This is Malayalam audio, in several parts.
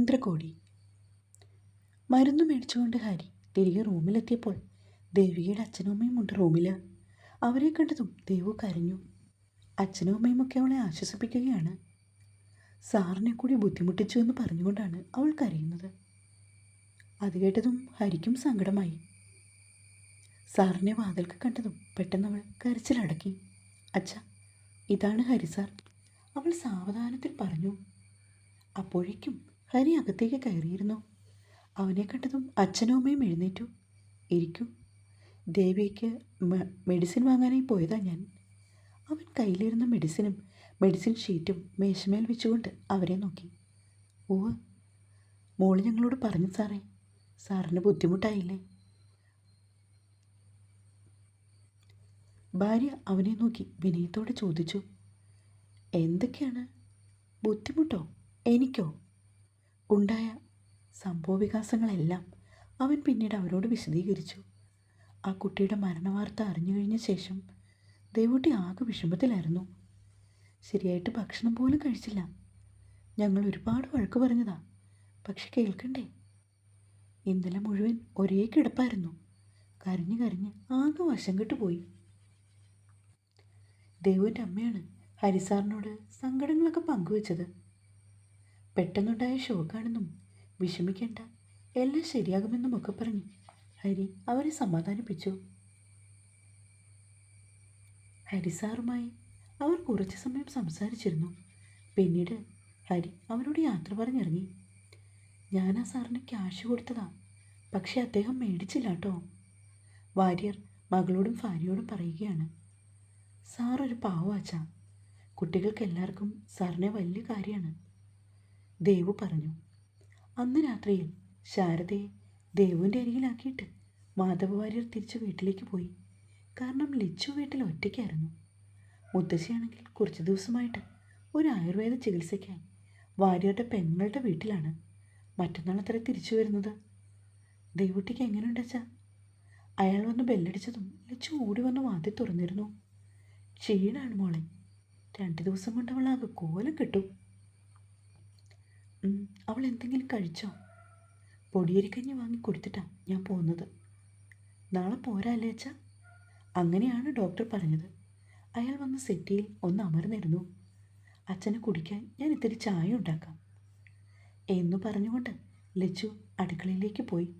ഇന്ദ്രകോടി മരുന്ന് മേടിച്ചുകൊണ്ട് ഹരി തിരികെ റൂമിലെത്തിയപ്പോൾ ദേവിയുടെ അച്ഛനും അമ്മയും ഉണ്ട് റൂമിൽ. അവരെ കണ്ടതും ദേവു കരഞ്ഞു. അച്ഛനും അമ്മയും ഒക്കെ അവളെ ആശ്വസിപ്പിക്കുകയാണ്. സാറിനെ കൂടി ബുദ്ധിമുട്ടിച്ചു എന്ന് പറഞ്ഞുകൊണ്ടാണ് അവൾ കരയുന്നത്. അത് കേട്ടതും ഹരിക്കും സങ്കടമായി. സാറിനെ വാതിൽക്ക് കണ്ടതും പെട്ടെന്ന് അവൾ കരച്ചിലടക്കി. അച്ഛ ഇതാണ് ഹരി സാർ. അവൾ സാവധാനത്തിൽ പറഞ്ഞു. അപ്പോഴേക്കും ഹരി അകത്തേക്ക് കയറിയിരുന്നു. അവനെ കണ്ടതും അച്ഛനും അമ്മയും എഴുന്നേറ്റു. ഇരിക്കൂ. ദേവിക്ക് മെഡിസിൻ വാങ്ങാനായി പോയതാ ഞാൻ. അവൻ കയ്യിലിരുന്ന മെഡിസിനും മെഡിസിൻ ഷീറ്റും മേശമേൽ വെച്ചുകൊണ്ട് അവരെ നോക്കി. ഓ മോൾ ഞങ്ങളോട് പറഞ്ഞു സാറേ. സാറിന് ബുദ്ധിമുട്ടായില്ലേ? ഭാര്യ അവനെ നോക്കി വിനയത്തോടെ ചോദിച്ചു. എന്തൊക്കെയാണ്? ബുദ്ധിമുട്ടോ? എനിക്കോ? ഉണ്ടായ സംഭവവികാസങ്ങളെല്ലാം അവൻ പിന്നീട് അവരോട് വിശദീകരിച്ചു. ആ കുട്ടിയുടെ മരണവാർത്ത അറിഞ്ഞു കഴിഞ്ഞ ശേഷം ദേവൂട്ടി ആകെ വിഷമത്തിലായിരുന്നു. ശരിയായിട്ട് ഭക്ഷണം പോലും കഴിച്ചില്ല. ഞങ്ങൾ ഒരുപാട് വഴക്ക് പറഞ്ഞതാ. പക്ഷെ കേൾക്കണ്ടേ? ഇന്നലെ മുഴുവൻ ഒരേ കിടപ്പായിരുന്നു. കരഞ്ഞു കരഞ്ഞ് ആകെ വശം കെട്ടുപോയി ദേവുവിന്റെ അമ്മയാണ് ഹരിസാറിനോട് സങ്കടങ്ങളൊക്കെ പങ്കുവച്ചത്. പെട്ടെന്നുണ്ടായ ഷോക്കാണെന്നും വിഷമിക്കേണ്ട. എല്ലാം ശരിയാകുമെന്നും ഒക്കെ പറഞ്ഞ്. ഹരി അവരെ സമാധാനിപ്പിച്ചു. ഹരിസാറുമായി അവർ കുറച്ച് സമയം സംസാരിച്ചിരുന്നു. പിന്നീട് ഹരി അവരോട് യാത്ര പറഞ്ഞിറങ്ങി. ഞാൻ ആ സാറിന് ക്യാഷ് കൊടുത്തതാ. പക്ഷേ അദ്ദേഹം മേടിച്ചില്ല കേട്ടോ. വാര്യർ മകളോടും ഭാര്യയോടും പറയുകയാണ്. സാറൊരു പാവാച്ച കുട്ടികൾക്ക് എല്ലാവർക്കും സാറിനെ വലിയ കാര്യമാണ്. ദേവു പറഞ്ഞു. അന്ന് രാത്രിയിൽ ശാരദയെ ദേവുവിന്റെ അരികിലാക്കിയിട്ട് മാധവ വാര്യർ തിരിച്ച് വീട്ടിലേക്ക് പോയി. കാരണം ലിച്ചു വീട്ടിൽ ഒറ്റയ്ക്കായിരുന്നു. മുത്തശ്ശിയാണെങ്കിൽ കുറച്ച് ദിവസമായിട്ട് ഒരു ആയുർവേദ ചികിത്സയ്ക്കായി വാര്യരുടെ പെങ്ങളുടെ വീട്ടിലാണ്. മറ്റന്നാൾ അത്ര തിരിച്ചു വരുന്നത്. ദേവുട്ടിക്ക് എങ്ങനെയുണ്ടച്ചാ അയാൾ വന്ന് ബെല്ലടിച്ചതും ലിച്ചു ഓടി വന്ന് വാതി തുറന്നിരുന്നു. ക്ഷീണാണ് മോളെ. രണ്ട് ദിവസം കൊണ്ട് അവൾ ആകെ കോലം കിട്ടും. അവൾ എന്തെങ്കിലും കഴിച്ചോ? പൊടിയരിക്കഞ്ഞി വാങ്ങി കൊടുത്തിട്ടാ ഞാൻ പോകുന്നത്. നാളെ പോരാല്ലേ അച്ഛാ? അങ്ങനെയാണ് ഡോക്ടർ പറഞ്ഞത്. അയാൾ വന്ന് സെറ്റിയിൽ ഒന്ന് അമർന്നിരുന്നു. അച്ഛനെ കുടിക്കാൻ ഞാൻ ഇത്തിരി ചായ ഉണ്ടാക്കാം. എന്നു പറഞ്ഞുകൊണ്ട് ലച്ചു അടുക്കളയിലേക്ക് പോയി.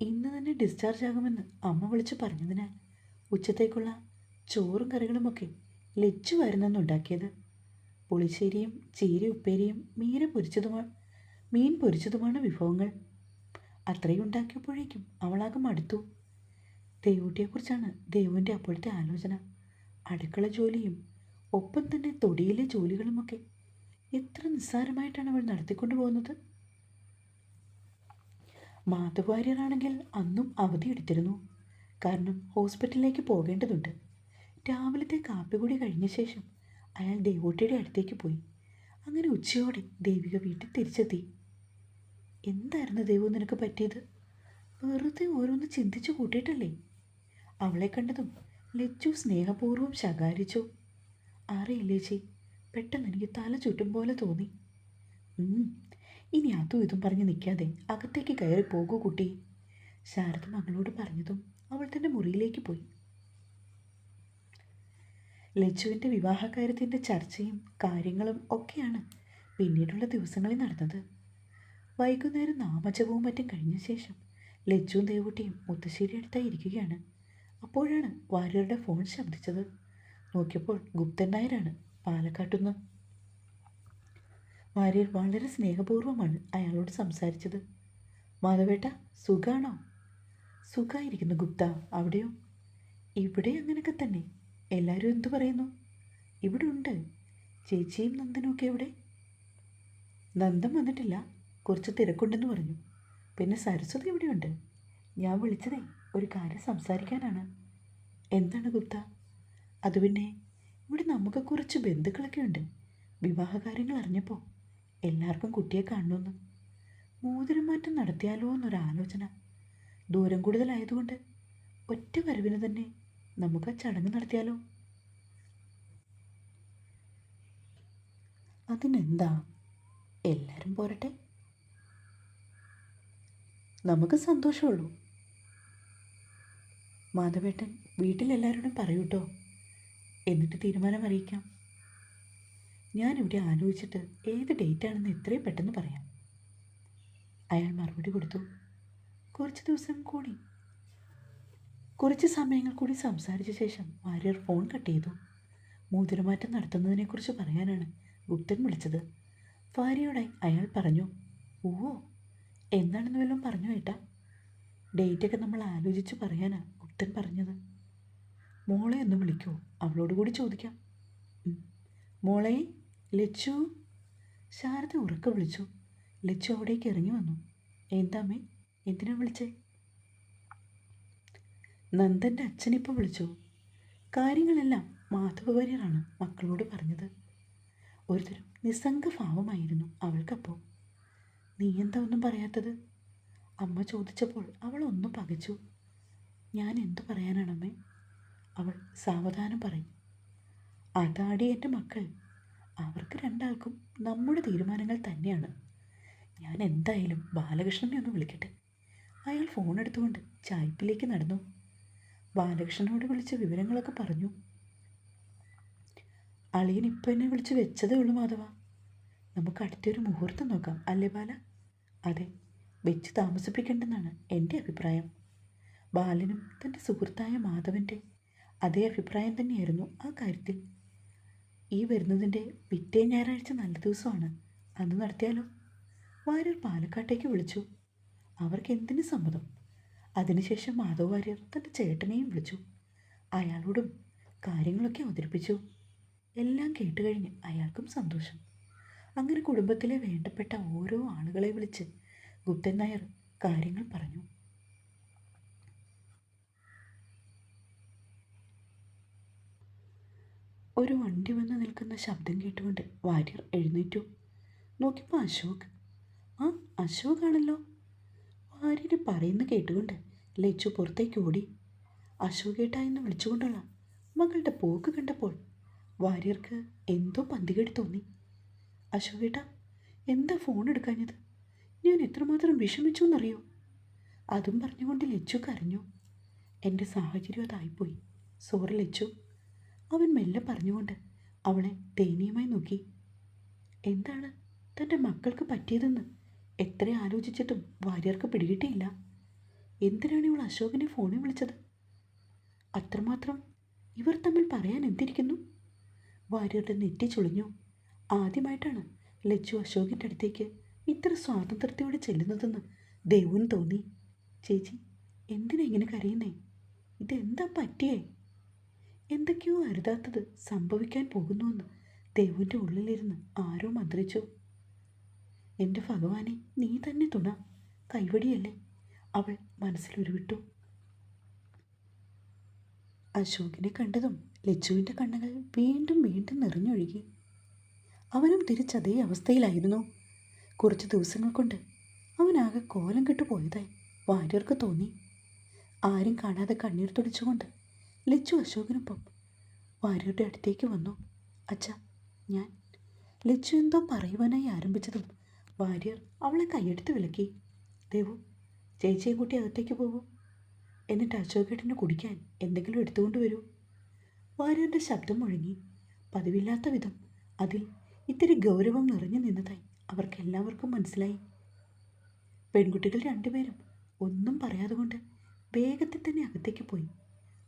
ഇന്ന് തന്നെ ഡിസ്ചാർജ് ആകുമെന്ന് അമ്മ വിളിച്ച് പറഞ്ഞതിനാൽ ഉച്ചത്തേക്കുള്ള ചോറും കറികളുമൊക്കെ ലച്ചു വരുന്നെന്നുണ്ടാക്കിയത് പുളിശ്ശേരിയും ചീര ഉപ്പേരിയും മീൻ പൊരിച്ചതുമാണ് മീൻ പൊരിച്ചതുമാണ് വിഭവങ്ങൾ. അത്രയും ഉണ്ടാക്കിയപ്പോഴേക്കും അവളാകെ മടുത്തു. ദേവൂട്ടിയെക്കുറിച്ചാണ് ദേവുവിന്റെ അപ്പോഴത്തെ ആലോചന. അടുക്കള ജോലിയും ഒപ്പം തന്നെ തൊടിയിലെ ജോലികളുമൊക്കെ എത്ര നിസ്സാരമായിട്ടാണ് അവൾ നടത്തിക്കൊണ്ടു പോകുന്നത്? മാധവാര്യരാണെങ്കിൽ അന്നും അവധിയെടുത്തിരുന്നു കാരണം ഹോസ്പിറ്റലിലേക്ക് പോകേണ്ടതുണ്ട്. രാവിലത്തെ കാപ്പി കൂടി കഴിഞ്ഞ ശേഷം അയാൾ ദേവൂട്ടിയുടെ അടുത്തേക്ക് പോയി. അങ്ങനെ ഉച്ചയോടെ ദേവിക വീട്ടിൽ തിരിച്ചെത്തി. എന്തായിരുന്നു ദേവു നിനക്ക് പറ്റിയത്? വെറുതെ ഓരോന്ന് ചിന്തിച്ചു കൂട്ടിയിട്ടല്ലേ? അവളെ കണ്ടതും ലച്ചു സ്നേഹപൂർവം ശകാരിച്ചു. അറിയില്ലേ ചേ പെട്ടെന്ന് എനിക്ക് തല ചുറ്റും പോലെ തോന്നി. ഇനി അതും ഇതും പറഞ്ഞ് നിൽക്കാതെ അകത്തേക്ക് കയറി പോകൂ കുട്ടി. ശാരദ മകളോട് പറഞ്ഞതും അവൾ തന്റെ മുറിയിലേക്ക് പോയി. ലച്ചുവിന്റെ വിവാഹകാര്യത്തിന്റെ ചർച്ചയും കാര്യങ്ങളും ഒക്കെയാണ് പിന്നീടുള്ള ദിവസങ്ങളിൽ നടന്നത്. വൈകുന്നേരം നാമജപവും മറ്റും കഴിഞ്ഞ ശേഷം ലച്ചുവും ദേവുട്ടിയും മുത്തശ്ശേരി അടുത്തായി ഇരിക്കുകയാണ്. അപ്പോഴാണ് വാര്യരുടെ ഫോൺ ശബ്ദിച്ചത്. നോക്കിയപ്പോൾ ഗുപ്തൻ നായരാണ് പാലക്കാട്ടുനിന്ന്. വാര്യർ വളരെ സ്നേഹപൂർവമാണ് അയാളോട് സംസാരിച്ചത്. മാധവേട്ട സുഖാണോ? സുഖമായിരിക്കുന്നു ഗുപ്ത. അവിടെയോ? ഇവിടെ അങ്ങനെയൊക്കെ തന്നെ. എല്ലാവരും എന്തു പറയുന്നു? ഇവിടെ ഉണ്ട്. ചേച്ചിയും നന്ദനും ഒക്കെ എവിടെ? നന്ദൻ വന്നിട്ടില്ല. കുറച്ച് തിരക്കുണ്ടെന്ന് പറഞ്ഞു. പിന്നെ സരസ്വതി ഇവിടെയുണ്ട് ഞാൻ വിളിച്ചതേ ഒരു കാര്യം സംസാരിക്കാനാണ്. എന്താണ് ഗുപ്ത? അത് പിന്നെ ഇവിടെ നമുക്ക് കുറച്ച് ബന്ധുക്കളൊക്കെ ഉണ്ട്. വിവാഹകാര്യങ്ങൾ അറിഞ്ഞപ്പോൾ എല്ലാവർക്കും കുട്ടിയെ കാണണമെന്ന് മോതിരം മാറ്റം നടത്തിയാലോ എന്നൊരാലോചന. ദൂരം കൂടുതലായതുകൊണ്ട് ഒറ്റ വരവിന് തന്നെ നമുക്ക് ആ ചടങ്ങ് നടത്തിയാലോ? അതിനെന്താ? എല്ലാവരും പോരട്ടെ? നമുക്ക് സന്തോഷമുള്ളൂ. മാധവേട്ടൻ വീട്ടിലെല്ലാവരോടും പറയൂട്ടോ എന്നിട്ട് തീരുമാനം അറിയിക്കാം. ഞാനിവിടെ ആലോചിച്ചിട്ട് ഏത് ഡേറ്റാണെന്ന് എത്രയും പെട്ടെന്ന് പറയാം. അയാൾ മറുപടി കൊടുത്തു. കുറച്ച് ദിവസം കൂടി. കുറച്ച് സമയങ്ങൾ കൂടി സംസാരിച്ച ശേഷം വാര്യർ ഫോൺ കട്ട് ചെയ്തു. മോതിരമാറ്റം നടത്തുന്നതിനെക്കുറിച്ച് പറയാനാണ് ഗുപ്തൻ വിളിച്ചത്. വാര്യയുടെ അയാൾ പറഞ്ഞു ഓ എന്താണെന്ന് വല്ലതും പറഞ്ഞു ഏട്ടാ ഡേറ്റൊക്കെ നമ്മൾ ആലോചിച്ച് പറയാനാ ഗുപ്തൻ പറഞ്ഞത്. മോളെ ഒന്ന് വിളിക്കൂ അവളോട് കൂടി ചോദിക്കാം. മോളെ ലച്ചു. ശാരദ ഉറക്കെ വിളിച്ചു. ലച്ചു അവിടേക്ക് ഇറങ്ങി വന്നു. എന്താമേ എന്തിനാ വിളിച്ചേ? നന്ദന്റെ അച്ഛനിപ്പോൾ വിളിച്ചു. കാര്യങ്ങളെല്ലാം മാധവ വാര്യറാണ് മക്കളോട് പറഞ്ഞത്. ഒരുതരം നിസ്സംഗഭാവമായിരുന്നു അവൾക്കപ്പോൾ നീ എന്താ ഒന്നും പറയാത്തത്? അമ്മ ചോദിച്ചപ്പോൾ അവൾ ഒന്നും പകച്ചു. ഞാൻ എന്തു പറയാനാണമ്മേ അവൾ സാവധാനം പറയും. അതാടി എന്റെ മക്കൾ. അവർക്ക് രണ്ടാൾക്കും നമ്മുടെ തീരുമാനങ്ങൾ തന്നെയാണ്. ഞാൻ എന്തായാലും ബാലകൃഷ്ണനെ ഒന്ന് വിളിക്കട്ടെ. അയാൾ ഫോൺ എടുത്തുകൊണ്ട് ചായ്പിലേക്ക് നടന്നു. ബാലകൃഷ്ണനോട് വിളിച്ച് വിവരങ്ങളൊക്കെ പറഞ്ഞു. അളിയൻ ഇപ്പം എന്നെ വിളിച്ച് വെച്ചതേ ഉള്ളൂ മാധവ. നമുക്ക് അടുത്തൊരു മുഹൂർത്തം നോക്കാം അല്ലേ ബാല? അതെ വെച്ച് താമസിപ്പിക്കേണ്ടെന്നാണ് എന്റെ അഭിപ്രായം. ബാലനും തന്റെ സുഹൃത്തായ മാധവന്റെ അതേ അഭിപ്രായം തന്നെയായിരുന്നു ആ കാര്യത്തിൽ. ഈ വരുന്നതിന്റെ പിറ്റേ ഞായറാഴ്ച നല്ല ദിവസമാണ്. അന്ന് നടത്തിയാലോ? വാര്യർ പാലക്കാട്ടേക്ക് വിളിച്ചു. അവർക്ക് എന്തിനു സമ്മതം? അതിനുശേഷം മാധവ് വാര്യർ തന്റെ ചേട്ടനെയും വിളിച്ചു. അയാളോടും കാര്യങ്ങളൊക്കെ അവതരിപ്പിച്ചു. എല്ലാം കേട്ടുകഴിഞ്ഞ് അയാൾക്കും സന്തോഷം. അങ്ങനെ കുടുംബത്തിലെ വേണ്ടപ്പെട്ട ഓരോ ആളുകളെ വിളിച്ച് ഗുപ്തൻ നായർ കാര്യങ്ങൾ പറഞ്ഞു. ഒരു വണ്ടി വന്ന് നിൽക്കുന്ന ശബ്ദം കേട്ടുകൊണ്ട് വാര്യർ എഴുന്നേറ്റു. നോക്കിയപ്പോൾ അശോക്. ആ അശോക് ആണല്ലോ വാര്യർ പറയുന്ന കേട്ടുകൊണ്ട് ലച്ചു പുറത്തേക്ക് ഓടി. അശോകേട്ട എന്ന് വിളിച്ചുകൊണ്ടുള്ള മകളുടെ പോക്ക് കണ്ടപ്പോൾ വാര്യർക്ക് എന്തോ പന്തികേട് തോന്നി. അശോകേട്ട എന്താ ഫോൺ എടുക്കാഞ്ഞത്? ഞാൻ എത്രമാത്രം വിഷമിച്ചു എന്നറിയോ അതും പറഞ്ഞുകൊണ്ട് ലച്ചു കരഞ്ഞു. എന്റെ സാഹചര്യം അതായിപ്പോയി. സോറി ലച്ചു. അവൻ മെല്ലെ പറഞ്ഞുകൊണ്ട് അവളെ ദയനീയമായി നോക്കി. എന്താണ് തന്റെ മക്കൾക്ക് പറ്റിയതെന്ന് എത്ര ആലോചിച്ചിട്ടും വാര്യർക്ക് പിടികിട്ടിയില്ല. എന്തിനാണ് ഇവൾ അശോകനെ ഫോണിൽ വിളിച്ചത്? അത്രമാത്രം ഇവർ തമ്മിൽ പറയാൻ എന്തിരിക്കുന്നു? വാര്യരുടെ നെറ്റി ചുളിഞ്ഞു. ആദ്യമായിട്ടാണ് ലജ്ജു അശോകിന്റെ അടുത്തേക്ക് ഇത്ര സ്വാതന്ത്ര്യത്തോടെ ചെല്ലുന്നതെന്ന് ദേവുന് തോന്നി. ചേച്ചി എന്തിനാ ഇങ്ങനെ കരയുന്നേ? ഇതെന്താ പറ്റിയേ? എന്തൊക്കെയോ അരുതാത്തത് സംഭവിക്കാൻ പോകുന്നുവെന്ന് ദേവുവിന്റെ ഉള്ളിലിരുന്ന് ആരോ മന്ത്രിച്ചു. എന്റെ ഭഗവാനെ നീ തന്നെ തുണ. കൈവടിയല്ലേ അവൾ മനസ്സിലുരുവിട്ടു അശോകിനെ കണ്ടതും ലച്ചുവിന്റെ കണ്ണുകൾ വീണ്ടും വീണ്ടും നിറഞ്ഞൊഴുകി. അവനും തിരിച്ചതേ അവസ്ഥയിലായിരുന്നു. കുറച്ച് ദിവസങ്ങൾ കൊണ്ട് അവനാകെ കോലം കെട്ടു പോയതായി വാര്യർക്ക് തോന്നി. ആരും കാണാതെ കണ്ണീർ തുടിച്ചുകൊണ്ട് ലച്ചു അശോകിനൊപ്പം വാര്യരുടെ അടുത്തേക്ക് വന്നു. അച്ഛ ഞാൻ ലച്ചു എന്തോ പറയുവാനായി ആരംഭിച്ചതും വാര്യർ അവളെ കൈയെടുത്ത് വിലക്കി. ദേവു ചേച്ചിയെ കൂട്ടി അകത്തേക്ക് പോകൂ. എന്നിട്ട് അശോകേട്ടന് കുടിക്കാൻ എന്തെങ്കിലും എടുത്തുകൊണ്ട് വരൂ. വാര്യരുടെ ശബ്ദം മുഴങ്ങി. പതിവില്ലാത്ത വിധം അതിൽ ഇത്തിരി ഗൗരവം നിറഞ്ഞു നിന്നതായി അവർക്ക് എല്ലാവർക്കും മനസ്സിലായി. പെൺകുട്ടികൾ രണ്ടുപേരും ഒന്നും പറയാതെ കൊണ്ട് വേഗത്തിൽ തന്നെ അകത്തേക്ക് പോയി.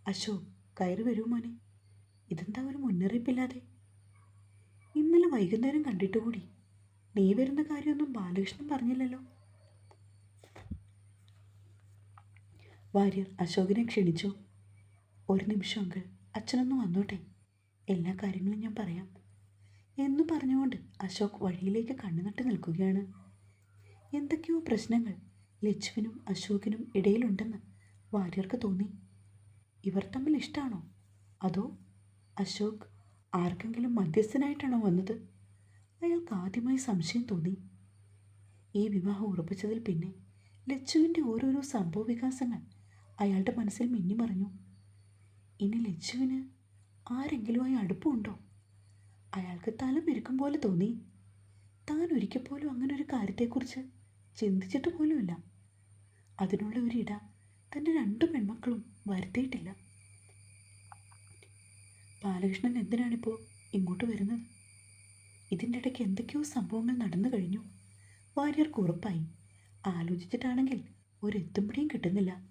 അശോക് കയറി വരൂ മോനെ. ഇതെന്താ ഒരു മുന്നറിയിപ്പില്ലാതെ? ഇന്നലെ വൈകുന്നേരം കണ്ടിട്ടുകൂടി? നീ വരുന്ന കാര്യമൊന്നും ബാലകൃഷ്ണൻ പറഞ്ഞില്ലല്ലോ. വാര്യർ അശോകിനെ ക്ഷണിച്ചു. ഒരു നിമിഷം അങ്കിൾ അച്ഛനൊന്ന് വന്നോട്ടെ. എല്ലാ കാര്യങ്ങളും ഞാൻ പറയാം. എന്ന് പറഞ്ഞുകൊണ്ട് അശോക് വഴിയിലേക്ക് കണ്ണുനട്ട് നിൽക്കുകയാണ്. എന്തൊക്കെയോ പ്രശ്നങ്ങൾ ലച്ചുവിനും അശോകിനും ഇടയിലുണ്ടെന്ന് വാര്യർക്ക് തോന്നി. ഇവർ തമ്മിൽ ഇഷ്ടമാണോ അതോ അശോക് ആർക്കെങ്കിലും മധ്യസ്ഥനായിട്ടാണോ വന്നത്? അയാൾക്ക് ആദ്യമായി സംശയം തോന്നി. ഈ വിവാഹം ഉറപ്പിച്ചതിൽ പിന്നെ ലച്ചുവിന്റെ ഓരോരോ സംഭവ വികാസങ്ങൾ അയാളുടെ മനസ്സിൽ മിന്നിമറിഞ്ഞു ഇനി ലച്ചുവിന് ആരെങ്കിലുമായി അടുപ്പമുണ്ടോ അയാൾക്ക് തല പെരുക്കും പോലെ തോന്നി. താൻ ഒരിക്കൽ പോലും അങ്ങനെ ഒരു കാര്യത്തെക്കുറിച്ച് ചിന്തിച്ചിട്ട് പോലുമില്ല. അതിനുള്ള ഒരിട തന്റെ രണ്ട് പെൺമക്കളും വരുത്തിയിട്ടില്ല. ബാലകൃഷ്ണൻ എന്തിനാണിപ്പോൾ ഇങ്ങോട്ട് വരുന്നത്? ഇതിന്റെ ഇടയ്ക്ക് എന്തൊക്കെയോ സംഭവങ്ങൾ നടന്നു കഴിഞ്ഞു. വാര്യർക്ക് ഉറപ്പായി. ആലോചിച്ചിട്ടാണെങ്കിൽ ഒരെത്തും പിടിയും കിട്ടുന്നില്ല.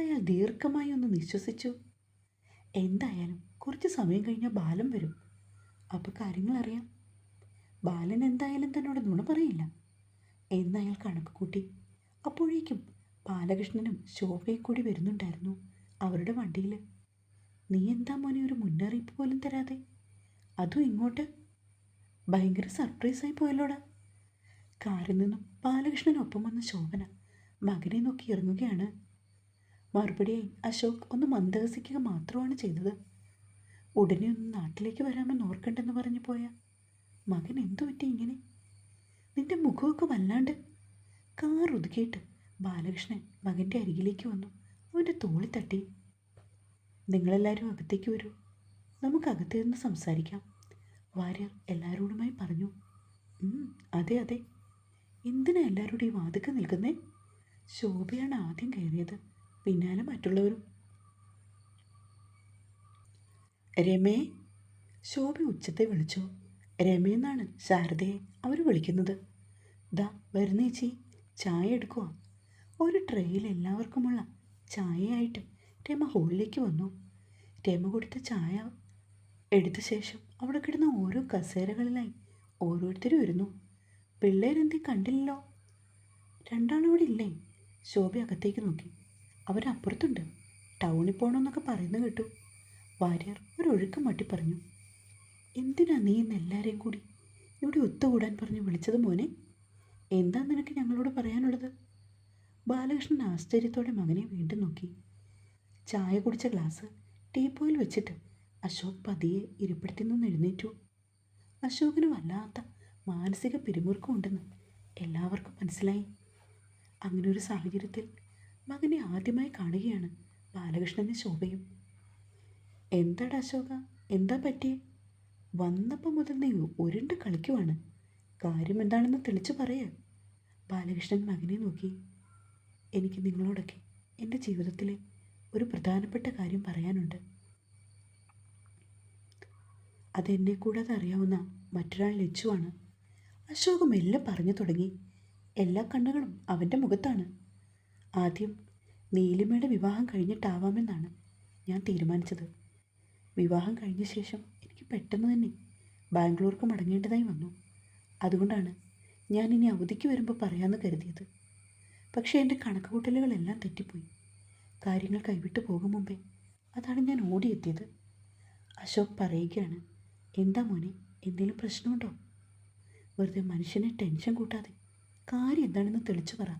അയാൾ ദീർഘമായി ഒന്ന് നിശ്വസിച്ചു. എന്തായാലും കുറച്ച് സമയം കഴിഞ്ഞാൽ ബാലൻ വരും. അപ്പോൾ കാര്യങ്ങളറിയാം. ബാലൻ എന്തായാലും തന്നോട് നുണ പറയില്ല. എന്നയാൾ കണക്ക് കൂട്ടി. അപ്പോഴേക്കും ബാലകൃഷ്ണനും ശോഭയും കൂടി വരുന്നുണ്ടായിരുന്നു അവരുടെ വണ്ടിയിൽ നീ എന്താ മോനെ ഒരു മുന്നറിയിപ്പ് പോലും തരാതെ? അതും ഇങ്ങോട്ട്? ഭയങ്കര സർപ്രൈസായി പോയല്ലോടാ. കാറിൽ നിന്നും ബാലകൃഷ്ണനൊപ്പം വന്ന ശോഭന മകനെ നോക്കി ഇറങ്ങുകയാണ്. മറുപടിയായി അശോക് ഒന്ന് മന്ദഹസിക്കുക മാത്രമാണ് ചെയ്തത്. ഉടനെ ഒന്ന് നാട്ടിലേക്ക് വരാമെന്ന് ഓർക്കണ്ടെന്ന് പറഞ്ഞു പോയ മകൻ എന്തു പറ്റി ഇങ്ങനെ? നിന്റെ മുഖമൊക്കെ വല്ലാണ്ട്. കാർ ഒതുക്കിയിട്ട് ബാലകൃഷ്ണൻ മകന്റെ അരികിലേക്ക് വന്നു. അവന്റെ തോളി തട്ടി. നിങ്ങളെല്ലാവരും അകത്തേക്ക് വരൂ. നമുക്ക് അകത്ത് നിന്ന് സംസാരിക്കാം. വാര്യർ എല്ലാവരോടുമായി പറഞ്ഞു. അതെ അതെ. എന്തിനാ എല്ലാവരുടെയും വാതിക്ക് നിൽക്കുന്നേ? ശോഭയാണ് ആദ്യം കയറിയത്. പിന്നാലെ മറ്റുള്ളവരും. രമേ ശോഭ ഉച്ചത്തെ വിളിച്ചു. രമേന്നാണ് ശാരദയെ അവർ വിളിക്കുന്നത്. ദാ വരുന്നേച്ചി ചായ എടുക്കുക ഒരു ട്രെയിൽ എല്ലാവർക്കുമുള്ള ചായയായിട്ട് രമ ഹോളിലേക്ക് വന്നു. രമ കൊടുത്ത ചായ എടുത്ത ശേഷം അവിടെ കിടന്ന ഓരോ കസേരകളിലായി ഓരോരുത്തരും ഇരുന്നു. പിള്ളേരെന്തേ കണ്ടില്ലല്ലോ? രണ്ടാളിവിടെ ഇല്ലേ? ശോഭ അകത്തേക്ക് നോക്കി. അവരപ്പുറത്തുണ്ട്. ടൗണിൽ പോകണമെന്നൊക്കെ പറയുന്നത് കേട്ടു. വാര്യർ ഒരു ഒഴുക്കം മട്ടി പറഞ്ഞു. എന്തിനാ നീ ഇന്ന് എല്ലാവരെയും കൂടി ഇവിടെ ഒത്തുകൂടാൻ പറഞ്ഞ് വിളിച്ചത് മോനെ? എന്താ നിനക്ക് ഞങ്ങളോട് പറയാനുള്ളത്? ബാലകൃഷ്ണൻ ആശ്ചര്യത്തോടെ മകനെ വീണ്ടും നോക്കി. ചായ കുടിച്ച ഗ്ലാസ് ടീപ്പോയിൽ വെച്ചിട്ട് അശോക് പതിയെ ഇരിപ്പിടത്തിൽ നിന്ന് എഴുന്നേറ്റു. അശോകിന് വല്ലാത്ത മാനസിക പിരിമുറുക്കം ഉണ്ടെന്ന് എല്ലാവർക്കും മനസ്സിലായി. അങ്ങനെ ഒരു സാഹചര്യത്തിൽ മകനെ ആദ്യമായി കാണുകയാണ് ബാലകൃഷ്ണനും ശോഭയും. എന്താടാ അശോക? എന്താ പറ്റിയേ? വന്നപ്പോൾ മുതൽ നീ ഉരുണ്ട് കളിക്കുവാണ്. കാര്യം എന്താണെന്ന് തെളിച്ചു പറയ. ബാലകൃഷ്ണൻ മകനെ നോക്കി. എനിക്ക് നിങ്ങളോടൊക്കെ എന്റെ ജീവിതത്തിലെ ഒരു പ്രധാനപ്പെട്ട കാര്യം പറയാനുണ്ട്. അതെന്നെ കൂടാതെ അറിയാവുന്ന മറ്റൊരാൾ ലച്ചുവാണ് അശോകം എല്ലാം പറഞ്ഞു തുടങ്ങി. എല്ലാ കണ്ണുകളും അവന്റെ മുഖത്താണ്. ആദ്യം നീലിമയുടെ വിവാഹം കഴിഞ്ഞിട്ടാവാമെന്നാണ് ഞാൻ തീരുമാനിച്ചത്. വിവാഹം കഴിഞ്ഞ ശേഷം എനിക്ക് പെട്ടെന്ന് തന്നെ ബാംഗ്ലൂർക്ക് മടങ്ങേണ്ടതായി വന്നു. അതുകൊണ്ടാണ് ഞാൻ ഇനി അവധിക്ക് വരുമ്പോൾ പറയാമെന്ന് കരുതിയത്. പക്ഷേ എന്റെ കണക്കുകൂട്ടലുകളെല്ലാം തെറ്റിപ്പോയി. കാര്യങ്ങൾ കൈവിട്ടു പോകും മുമ്പേ അതാണ് ഞാൻ ഓടിയെത്തിയത്. അശോക് പറയുകയാണ് എന്താ മോനെ എന്തെങ്കിലും പ്രശ്നമുണ്ടോ? വെറുതെ മനുഷ്യനെ ടെൻഷൻ കൂട്ടാതെ കാര്യം എന്താണെന്ന് തെളിച്ചു പറ.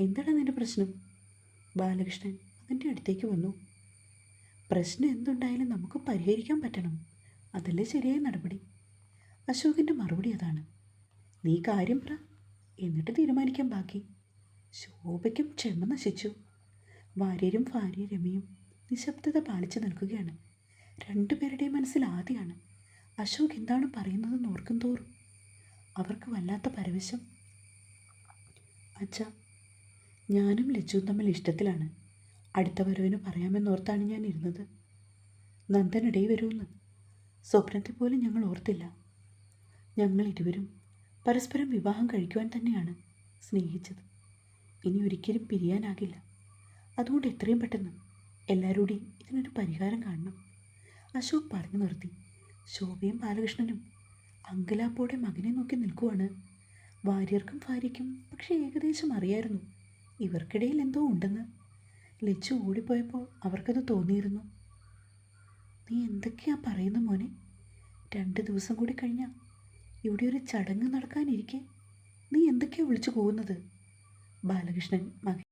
എന്താണ് നിന്റെ പ്രശ്നം? ബാലകൃഷ്ണൻ അതിന്റെ അടുത്തേക്ക് വന്നു. പ്രശ്നം എന്തുണ്ടായാലും നമുക്ക് പരിഹരിക്കാൻ പറ്റണം. അതല്ലേ ശരിയായ നടപടി? അശോകിന്റെ മറുപടി അതാണ്. നീ കാര്യം പറ. എന്നിട്ട് തീരുമാനിക്കാൻ ബാക്കി. ശോഭയ്ക്കും ക്ഷമ നശിച്ചു. ഭാര്യരും ഭാര്യ രമയും നിശബ്ദത പാലിച്ചു നിൽക്കുകയാണ്. രണ്ടുപേരുടെയും മനസ്സിൽ ആദ്യമാണ് അശോക് എന്താണ് പറയുന്നതെന്ന് ഓർക്കും തോറും. അവർക്ക് വല്ലാത്ത പരവശം. അച്ഛ ഞാനും ലച്ചുവും തമ്മിൽ ഇഷ്ടത്തിലാണ്. അടുത്ത വരവിന് പറയാമെന്നോർത്താണ് ഞാൻ ഇരുന്നത്. നന്ദൻ ഇടയിൽ വരുമെന്ന്. സ്വപ്നത്തെ പോലും ഞങ്ങൾ ഓർത്തില്ല. ഞങ്ങൾ ഇരുവരും പരസ്പരം വിവാഹം കഴിക്കുവാൻ തന്നെയാണ് സ്നേഹിച്ചത്. ഇനി ഒരിക്കലും പിരിയാനാകില്ല. അതുകൊണ്ട് എത്രയും പെട്ടെന്ന് എല്ലാവരോടെയും ഇതിനൊരു പരിഹാരം കാണണം. അശോക് പറഞ്ഞു നിർത്തി. ശോഭയും ബാലകൃഷ്ണനും അങ്കലാപ്പോടെ മകനെ നോക്കി നിൽക്കുവാണ്. ഭാര്യർക്കും ഭാര്യയ്ക്കും പക്ഷേ ഏകദേശം അറിയായിരുന്നു ഇവർക്കിടയിൽ എന്തോ ഉണ്ടെന്ന്. ലച്ചു ഓടിപ്പോയപ്പോൾ അവർക്കത് തോന്നിയിരുന്നു. നീ എന്തൊക്കെയാ പറയുന്നു മോനെ? രണ്ട് ദിവസം കൂടി കഴിഞ്ഞാൽ ഇവിടെ ഒരു ചടങ്ങ് നടക്കാനിരിക്കെ. നീ എന്തൊക്കെയാ വിളിച്ചു പോകുന്നത്? ബാലകൃഷ്ണൻ മകൻ